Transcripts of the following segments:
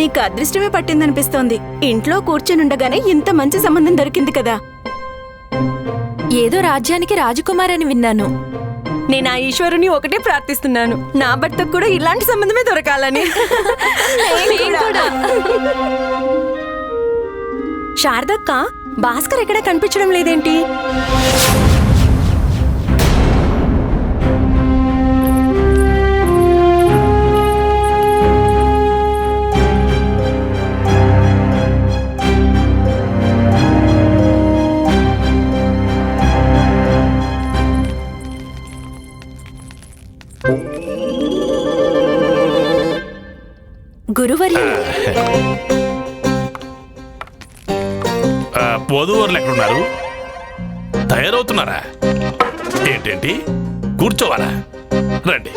నీకు అదృష్టమే పట్టిందనిపిస్తోంది. ఇంట్లో కూర్చునుండగానే ఇంత మంచి సంబంధం దొరికింది కదా. ఏదో రాజ్యానికి రాజకుమార్ అని విన్నాను. నేను ఆ ఈశ్వరుని ఒకటే ప్రార్థిస్తున్నాను. నా భర్తకు కూడా ఇలాంటి సంబంధమే దొరకాలని. శారదక్క భాస్కర్ ఎక్కడ కనిపించడం లేదేంటి? ఏంటేంటి కూర్చోవాలా? రండి.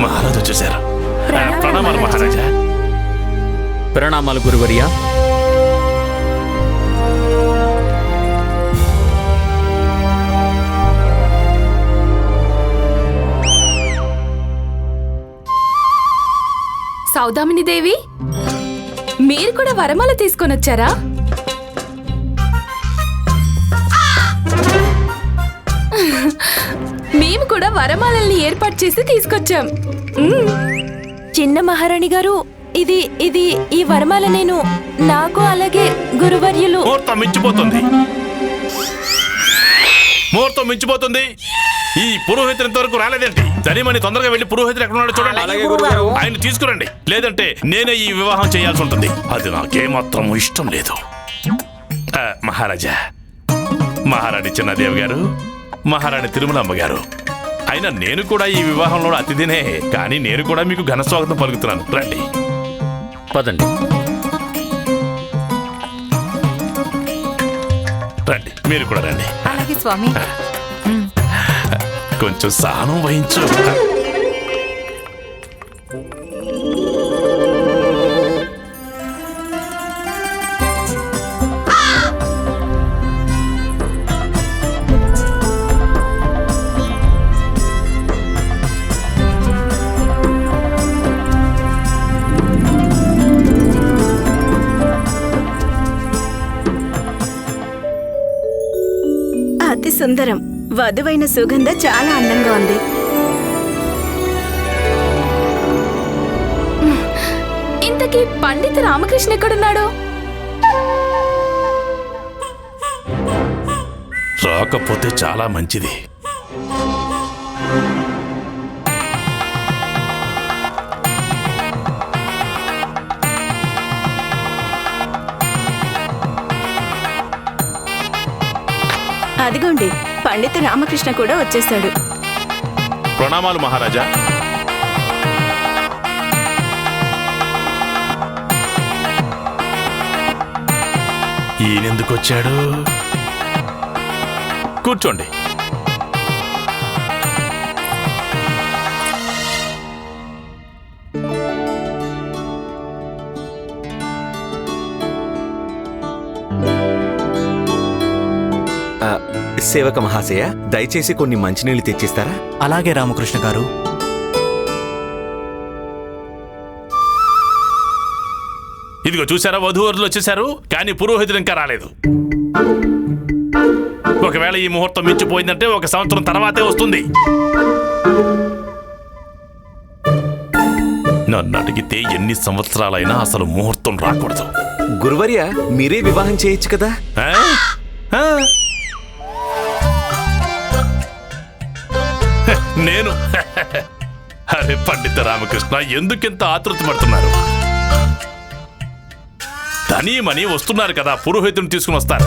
మహారాజు ఆ, ప్రణామాలు మహారాజా. ప్రణామాలు గురువర్య సౌదామిని దేవి? మీరు కూడా వరమాల తీసుకొని వచ్చారా? మేము కూడా వరమాలల్ని ఏర్పాటు చేసి తీసుకొచ్చాం. చిన్న మహారాణి గారు ఇది ఇది ఈ వరమాల నేను నాకు అలాగే గురువర్యులు. ముహూర్తం మించిపోతుంది. ముహూర్తం మించిపోతుంది. ఈ పురోహితుడు ఇంతవరకు రాలేదేంటి? సరేమని తొందరగా వెళ్ళి పురోహితుడు ఎక్కడ ఉన్నాడో అలాగే చూడండి. ఆయన తీసుకురండి. లేదంటే నేనే ఈ వివాహం చేయాల్సి ఉంటుంది అది నాకేమాత్రం ఇష్టం లేదు. మహారాజా. మహారాణి చిన్నదేవి గారు మహారాణి తిరుమలమ్మ గారు. అయినా నేను కూడా ఈ వివాహంలో అతిథినే కానీ నేను కూడా మీకు ఘన స్వాగతం పలుకుతున్నాను. రండి. పదండి. రండి. మీరు కూడా రండి. అలాగే స్వామి. కొంచెం సహనం వహించు. వధువైన సుగంధ చాలా అందంగా ఉంది. ఇంతకీ పండిత రామకృష్ణ ఎక్కడున్నాడు? రాకపోతే చాలా మంచిది. అదిగోండి. పండిత రామకృష్ణ కూడా వచ్చేసాడు ప్రణామాలు మహారాజా. ఈయనెందుకు వచ్చాడు? కూర్చోండి. సేవక మహాశయ దయచేసి కొన్ని మంచినీళ్ళు తెచ్చిస్తారా? అలాగే రామకృష్ణ గారు. ఇదిగో చూసారా వధూవరులు వచ్చేసారు కానీ పురోహితుడు ఇంకా రాలేదు. ఒకవేళ ఈ ముహూర్తం మించిపోయిందంటే ఒక సంవత్సరం తర్వాతే వస్తుంది. నన్ను అడిగితే ఎన్ని సంవత్సరాలైనా అసలు ముహూర్తం రాకూడదు. గురువర్య మీరే వివాహం చేయొచ్చు కదా? ఆ? అరే పండిత రామకృష్ణ ఎందుకింత ఆతృత పడుతున్నారు ధనీమని వస్తున్నారు కదా పురోహితుని తీసుకుని వస్తారు.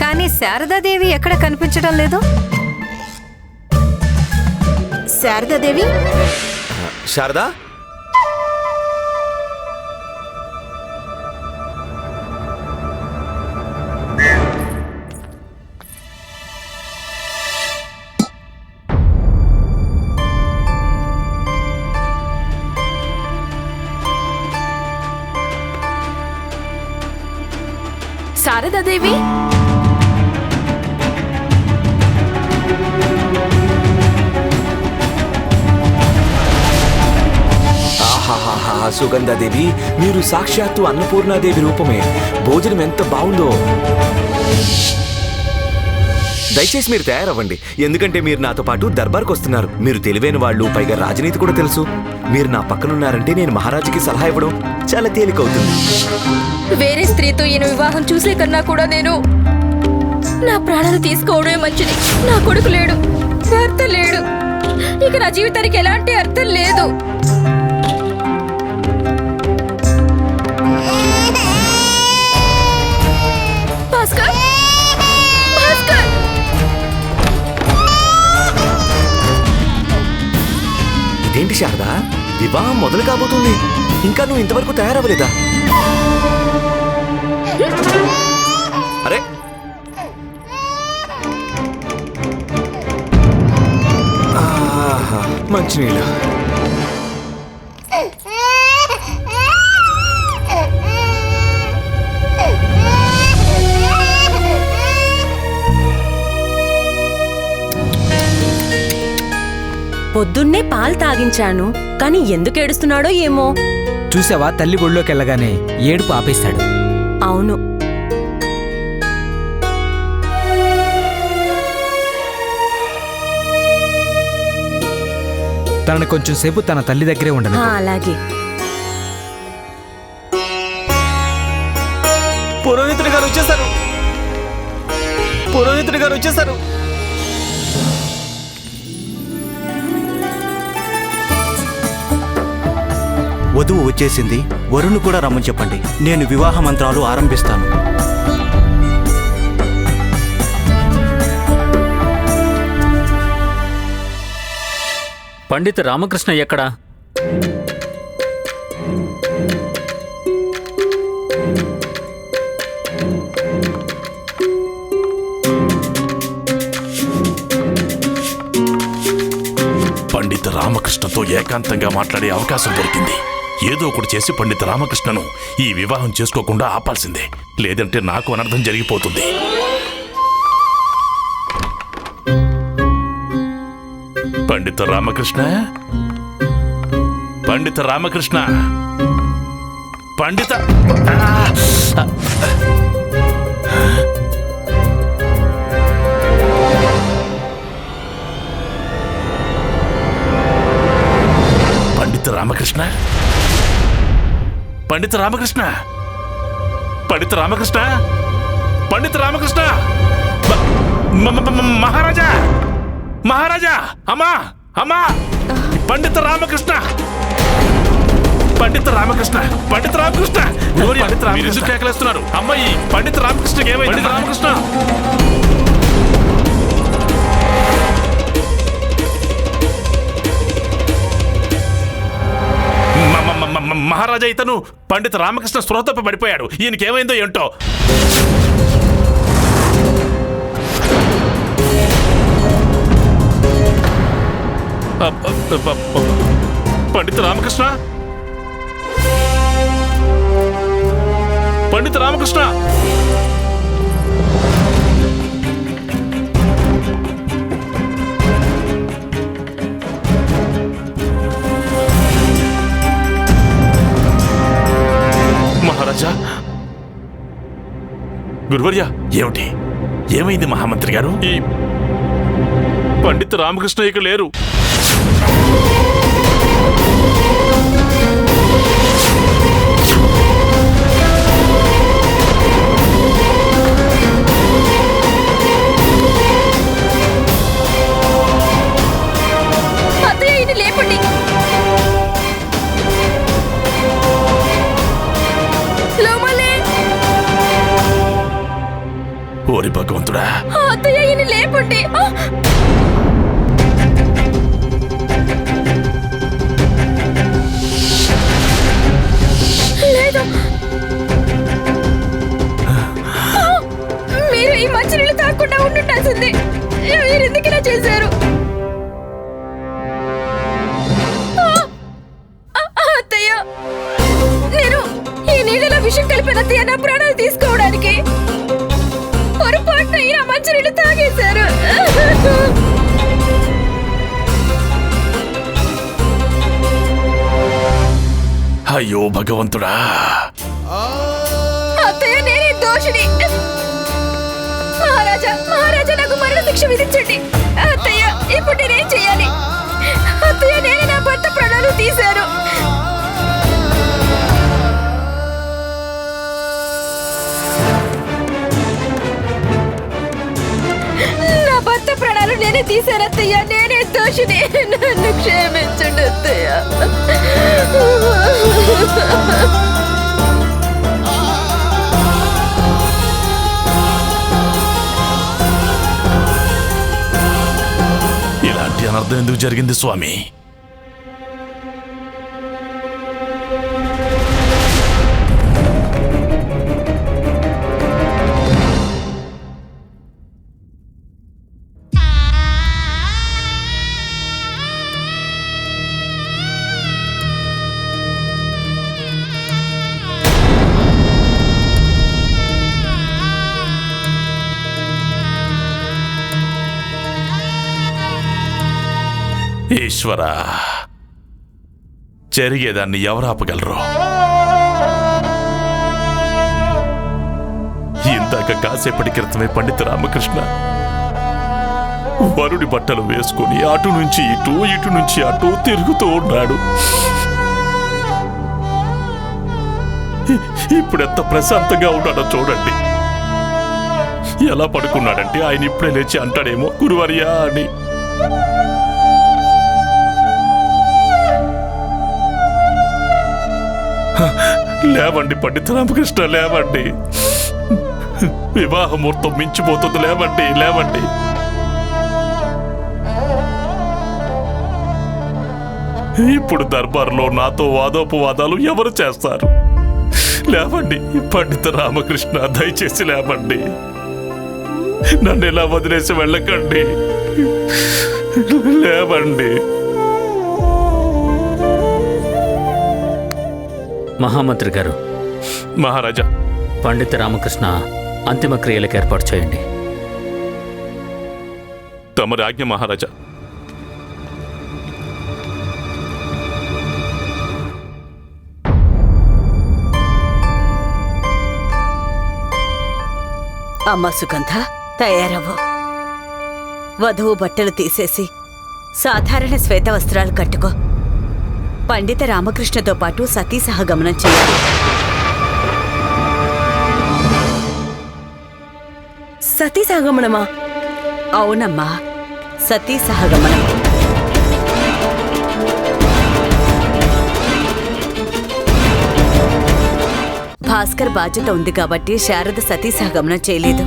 కానీ శారదాదేవి ఎక్కడ కనిపించడం లేదు? శారదాదేవి? శారదా? శారదాదేవి ఆహాహాహా సుగంధాదేవి మీరు సాక్షాత్తు అన్నపూర్ణాదేవి రూపమే. భోజనం ఎంత బాగుందో. దయచేసి మీరు తయారవ్వండి. ఎందుకంటే మీరు నాతో పాటు దర్బార్కి వస్తున్నారు మీరు తెలివైన వాళ్ళు పైగా రాజనీతి కూడా తెలుసు. మీరు నా పక్కనున్నారంటే నేను మహారాజుకి సలహా ఇవ్వడం చాలా తేలికవుతుంది. వేరే స్త్రీతో ఈయన వివాహం చూసే కన్నా కూడా నేను నా ప్రాణాలు తీసుకోవడమే మంచిది. నా కొడుకు లేడు. భర్త లేడు. ఇక నా జీవితానికి ఎలాంటి అర్థం లేదు. ఇదేంటి శారదా? వివాహం మొదలు కాబోతుంది. ఇంకా నువ్వు ఇంతవరకు తయారవ్వలేదా? అరే! ఆహా, మంచినీళ్ళు. పాలు తాగించాను. కానీ ఎందుకు ఏడుస్తున్నాడో ఏమో. చూసావా? తల్లి ఒళ్ళోకి వెళ్ళగానే ఏడుపు ఆపేస్తాడు అవును. తనని కొంచెం సేపు తన తల్లి దగ్గరే ఉండను ఆ, అలాగే. పురోహితుడి గారు వచ్చేసారు. పురోహితుడి గారు వచ్చేసారు. వధువు వచ్చేసింది. వరుణ్ కూడా రమ్మని చెప్పండి. నేను వివాహ మంత్రాలు ఆరంభిస్తాను. పండిత రామకృష్ణ ఎక్కడా? పండిత రామకృష్ణతో ఏకాంతంగా మాట్లాడే అవకాశం దొరికింది. ఏదో ఒకటి చేసి పండిత రామకృష్ణను ఈ వివాహం చేసుకోకుండా ఆపాల్సిందే. లేదంటే నాకు అనర్థం జరిగిపోతుంది. పండిత రామకృష్ణ? పండిత రామకృష్ణ? పండిత పండిత రామకృష్ణ? పండిత రామకృష్ణ? పండిత రామకృష్ణ? పండిత రామకృష్ణ? మహారాజా! మహారాజా! అమ్మా! అమ్మా! పండిత రామకృష్ణ! పండిత రామకృష్ణ! పండిత రామకృష్ణ! పండిత రామకృష్ణ! కేకలేస్తున్నారు. అమ్మాయి పండిత రామకృష్ణకి ఏమైంది? పండిత రామకృష్ణ! మహారాజా ఇతను పండిత రామకృష్ణ స్పృహతప్ప పడిపోయాడు. ఈయనకేమైందో ఏంటో? పండిత రామకృష్ణ? పండిత రామకృష్ణ? మహారాజా? గురువర్య ఏమిటి? ఏమైంది మహామంత్రి గారు? ఈ పండిత రామకృష్ణ ఇక లేరు. అయ్యో భగవంతుడా. అత్తయ్య నేనే దోషిని. మహారాజా మహారాజా నాకు మరణ శిక్ష విధించండి. అత్తయ్య ఇప్పుడు నేనేం చేయాలి? అత్తయ్య నేనే నా భర్త ప్రాణాలు తీశారు నా భర్త ప్రాణాలు నేనే తీశాను అత్తయ్య. నేనే దోషిని నన్ను క్షమించండి అత్తయ్య ఇలాంటి అనర్థం ఎందుకు జరిగింది స్వామి ఈశ్వర జరిగేదాన్ని ఎవరు ఆపగలరు? ఇందాక కాసేపటి క్రితమే పండిత రామకృష్ణ వరుడి బట్టలు వేసుకుని అటు నుంచి ఇటు ఇటు నుంచి అటు తిరుగుతూ ఉన్నాడు. ఇ- ఇప్పుడు ఎంత ప్రశాంతంగా ఉన్నాడో చూడండి. ఎలా పడుకున్నాడంటే ఆయన ఇప్పుడే లేచి అంటాడేమో గురువర్యా అని. లేవండి పండిత రామకృష్ణ లేవండి. వివాహ ముహూర్తం మించిపోతుంది లేవండి లేవండి. ఇప్పుడు దర్బార్లో నాతో వాదోపవాదాలు ఎవరు చేస్తారు? లేవండి పండిత రామకృష్ణ దయచేసి లేవండి. నన్ను ఇలా వదిలేసి వెళ్ళకండి. లేవండి. మహామంత్రి గారు. మహారాజా. పండిత రామకృష్ణ అంతిమ క్రియలకు ఏర్పాటు చేయండి. తమరి ఆజ్ఞ మహారాజా. అమ్మ సుగంధ తయారవ్వు. వధువు బట్టలు తీసేసి సాధారణ శ్వేత వస్త్రాలు కట్టుకో. పండిత రామకృష్ణతో పాటు సతీ సహగమనం చేయాలి. సతీ సహగమనమా అవునమ్మా సతీ సహగమనం భాస్కర్ బాధ్యత ఉంది కాబట్టి శారద సతీ సహగమనం చేయలేదు.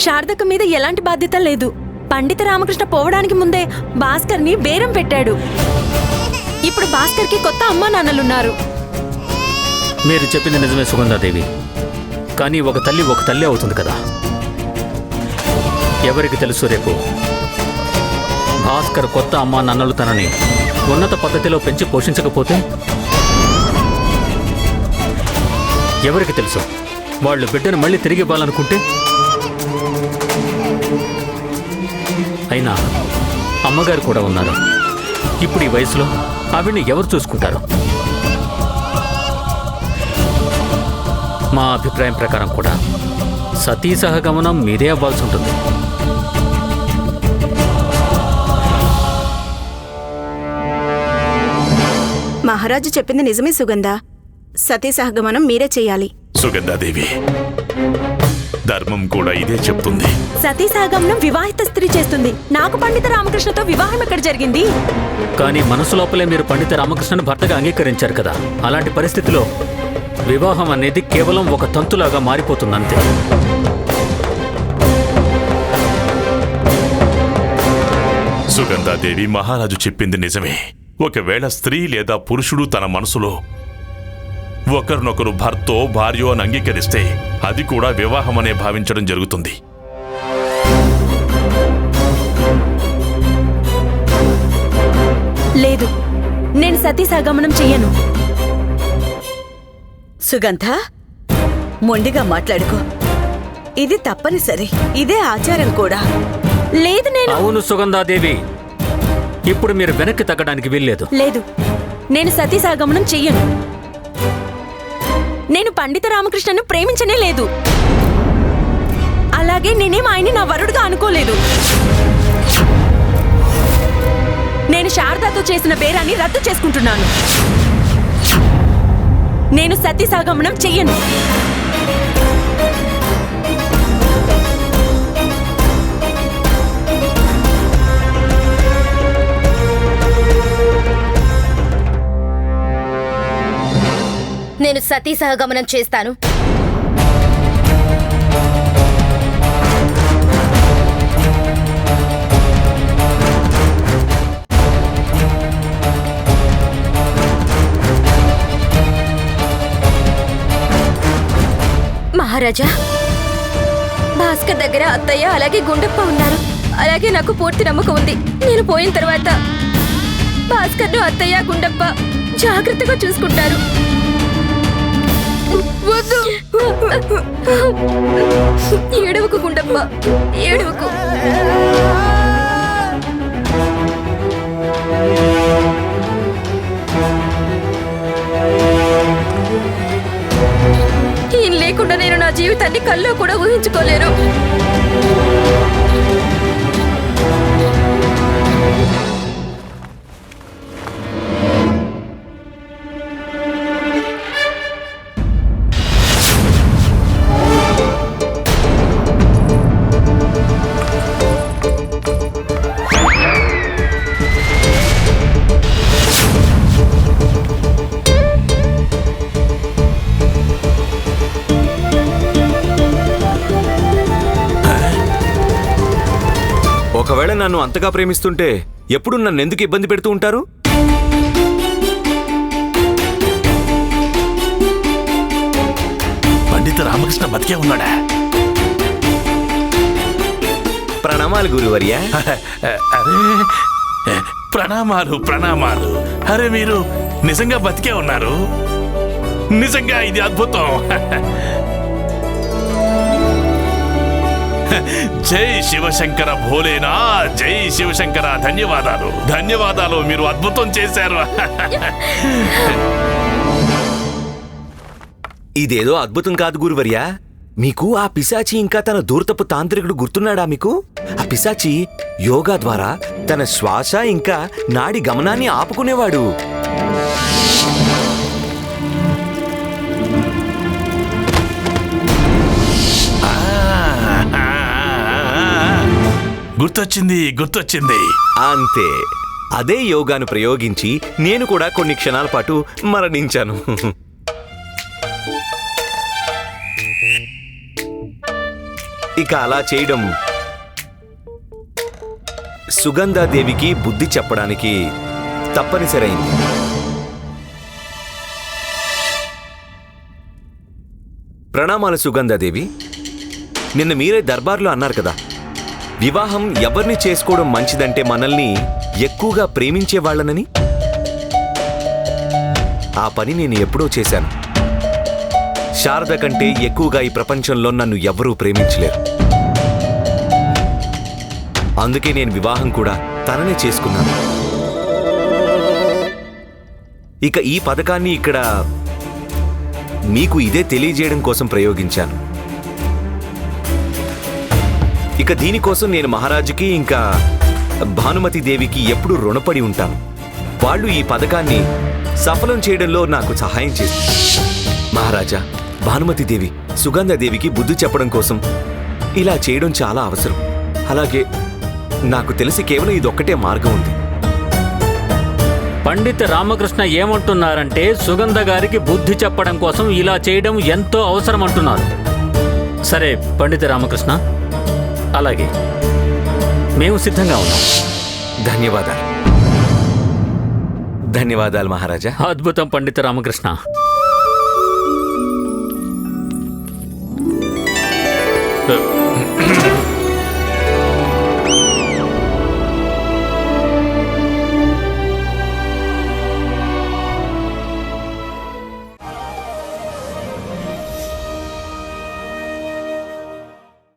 శారదక మీద ఎలాంటి బాధ్యత లేదు. పండిత రామకృష్ణ పోవడానికి ముందే భాస్కర్ని బేరం పెట్టాడు. ఇప్పుడు భాస్కర్కి కొత్త అమ్మా నాన్నలున్నారు. మీరు చెప్పింది నిజమే సుగంధాదేవి కానీ ఒక తల్లి ఒక తల్లి అవుతుంది కదా. ఎవరికి తెలుసు రేపు? భాస్కర్ కొత్త అమ్మా నాన్నలు తనని ఉన్నత పద్ధతిలో పెంచి పోషించకపోతే? ఎవరికి తెలుసు? వాళ్ళు బిడ్డను మళ్ళీ తిరిగి ఇవ్వాలనుకుంటే? అయినా అమ్మగారు కూడా ఉన్నారు. ఇప్పుడు ఈ వయసులో ఆవిడ్ని ఎవరు చూసుకుంటారు? మా అభిప్రాయం ప్రకారం కూడా సతీ సహగమనం మీరే అవ్వాల్సి ఉంటుంది. మహారాజు చెప్పింది నిజమే సుగంధ. సతీ సహగమనం మీరే చెయ్యాలి సుగంధాదేవి ధర్మం కూడా ఇదే చెప్తుంది. సతీ సాగమనం వివాహిత స్త్రీ చేస్తుంది. నాకు పండిత రామకృష్ణతో వివాహం ఎక్కడ జరిగింది? కానీ మనసు లోపలే మీరు పండిత రామకృష్ణను భర్తగా అంగీకరించారు కదా. అలాంటి పరిస్థితిలో వివాహం అనేది కేవలం ఒక తంతులాగా మారిపోతుందంతే. సుగంధాదేవి మహారాజు చెప్పింది నిజమే. ఒకవేళ స్త్రీ లేదా పురుషుడు తన మనసులో ఒకరినొకరు భర్తో భార్యో అని అంగీకరిస్తే అది కూడా వివాహమనే భావించడం జరుగుతుంది. లేదు నేను సతీ సాగమనం చెయ్యను. సుగంధ మొండిగా మాట్లాడుకో. ఇది తప్పనిసరి ఇదే ఆచారం కూడా. లేదు నేను అవును సుగంధాదేవి. ఇప్పుడు మీరు వెనక్కి తగ్గడానికి వీల్లేదు. లేదు నేను సతీసాగమనం చెయ్యను. నేను పండిత రామకృష్ణను ప్రేమించనే లేదు. అలాగే నేనేం ఆయన్ని నా వరుడుగా అనుకోలేదు. నేను శారదాతో చేసిన బేరాన్ని రద్దు చేసుకుంటున్నాను. నేను సతీసాగమనం చెయ్యను. నేను సతీ సహగమనం చేస్తాను. మహారాజా భాస్కర్ దగ్గర అత్తయ్య అలాగే గుండప్ప ఉన్నారు. అలాగే నాకు పూర్తి నమ్మకం ఉంది. నేను పోయిన తర్వాత భాస్కర్ను అత్తయ్య గుండప్ప జాగ్రత్తగా చూసుకుంటారు. ఏడవకు గుండమ్మ ఏడవకు. ఈయన లేకుండా నేను నా జీవితాన్ని కల్లో కూడా ఊహించుకోలేను. నన్ను అంతగా ప్రేమిస్తుంటే ఎప్పుడు నన్ను ఎందుకు ఇబ్బంది పెడుతూ ఉంటారు? పండిత రామకృష్ణ బతికే ఉన్నాడా? ప్రణామాలు గురువర్య. అరే ప్రణామాలు ప్రణామాలు. అరే మీరు నిజంగా బతికే ఉన్నారు? నిజంగా ఇది అద్భుతం. జై శివశంకర భోలేనా? జై శివశంకర ధన్యవాదాలు. ధన్యవాదాలు మీరు అద్భుతం చేశారు. ఇదేదో అద్భుతం కాదు గురువర్య. మీకు ఆ పిశాచి ఇంకా తన దూరతపు తాంత్రికుడు గుర్తున్నాడా మీకు? ఆ పిశాచి యోగా ద్వారా తన శ్వాస ఇంకా నాడి గమనాన్ని ఆపుకునేవాడు. గుర్తొచ్చింది గుర్తొచ్చింది. అంతే. అదే యోగాను ప్రయోగించి నేను కూడా కొన్ని క్షణాల పాటు మరణించాను. ఇక అలా చేయడం సుగంధాదేవికి బుద్ధి చెప్పడానికి తప్పనిసరైంది. ప్రణామాలు సుగంధాదేవి. నిన్న మీరే దర్బార్లో అన్నారు కదా వివాహం ఎవరిని చేసుకోవడం మంచిదంటే మనల్ని ఎక్కువగా ప్రేమించే వాళ్ళనని? ఆ పని నేను ఎప్పుడో చేశాను. శారద కంటే ఎక్కువగా ఈ ప్రపంచంలో నన్ను ఎవరూ ప్రేమించలేరు. అందుకే నేను వివాహం కూడా తననే చేసుకున్నాను. ఇక ఈ పథకాన్ని ఇక్కడ మీకు ఇదే తెలియజేయడం కోసం ప్రయోగించాను. ఇక దీనికోసం నేను మహారాజుకి ఇంకా భానుమతి దేవికి ఎప్పుడు రుణపడి ఉంటాను. వాళ్ళు ఈ పథకాన్ని సఫలం చేయడంలో నాకు సహాయం చేసి మహారాజా భానుమతి దేవి సుగంధ దేవికి బుద్ధి చెప్పడం కోసం ఇలా చేయడం చాలా అవసరం. అలాగే నాకు తెలిసి కేవలం ఇదొక్కటే మార్గం ఉంది. పండిత రామకృష్ణ ఏమంటున్నారంటే సుగంధ గారికి బుద్ధి చెప్పడం కోసం ఇలా చేయడం ఎంతో అవసరం అంటున్నారు సరే పండిత రామకృష్ణ. అలాగే. మేము సిద్ధంగా ఉన్నాం. ధన్యవాదాలు. ధన్యవాదాలు మహారాజా. అద్భుతం పండిత రామకృష్ణ.